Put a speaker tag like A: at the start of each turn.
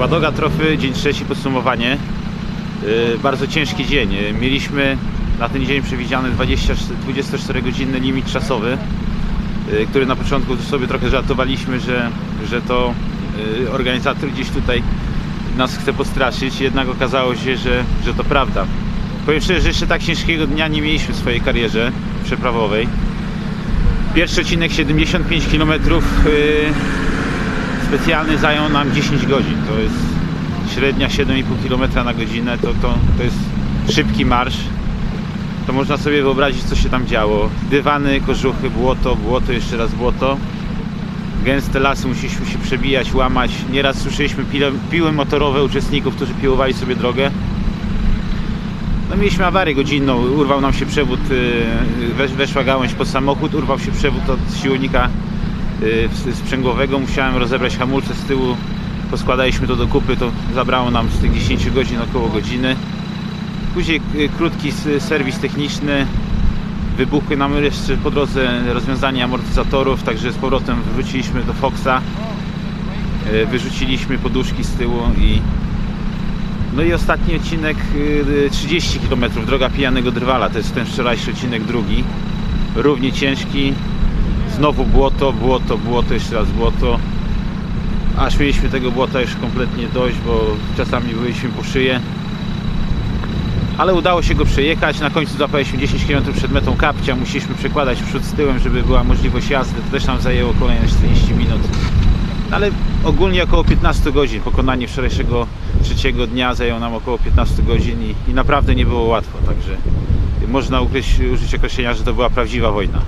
A: Ładoga Trofy, dzień trzeci, podsumowanie. Yy, Bardzo ciężki dzień. Yy, Mieliśmy na ten dzień przewidziany 20 24-godzinny limit czasowy, yy, który na początku sobie trochę żartowaliśmy, że, że to yy, organizator gdzieś tutaj nas chce postraszyć, jednak okazało się, że, że to prawda. Powiem szczerze, że jeszcze tak ciężkiego dnia nie mieliśmy w swojej karierze przeprawowej. Pierwszy odcinek 75 km specjalny zajął nam 10 godzin. To jest średnia 7,5 km na godzinę. To, to, to jest szybki marsz. To można sobie wyobrazić, co się tam działo. Dywany, kożuchy, błoto, błoto, jeszcze raz błoto. Gęste lasy musieliśmy się przebijać, łamać. Nieraz słyszeliśmy pile, piły motorowe uczestników, którzy piłowali sobie drogę. No mieliśmy awarię godzinną, urwał nam się przewód, wesz- weszła gałąź pod samochód, urwał się przewód od silnika sprzęgłowego, musiałem rozebrać hamulce z tyłu, poskładaliśmy to do kupy, to zabrało nam z tych 10 godzin około godziny. Później yy, krótki serwis techniczny, wybuchły nam jeszcze po drodze rozwiązanie amortyzatorów, także z powrotem wróciliśmy do Foxa, yy, wyrzuciliśmy poduszki z tyłu i no i ostatni odcinek y, 30 km, droga pijanego drwala, to jest ten wczorajszy odcinek drugi. Równie ciężki. Znowu błoto, błoto, błoto, jeszcze raz błoto. Aż mieliśmy tego błota już kompletnie dość, bo czasami byliśmy po szyję. Ale udało się go przejechać. Na końcu zapaliśmy 10 km przed metą kapcia. Musieliśmy przekładać przód z tyłem, żeby była możliwość jazdy. To też nam zajęło kolejne 40 minut. Ale ogólnie około 15 godzin. Pokonanie wczorajszego trzeciego dnia zajęło nam około 15 godzin i, i naprawdę nie było łatwo. Także można ukryć, użyć określenia, że to była prawdziwa wojna.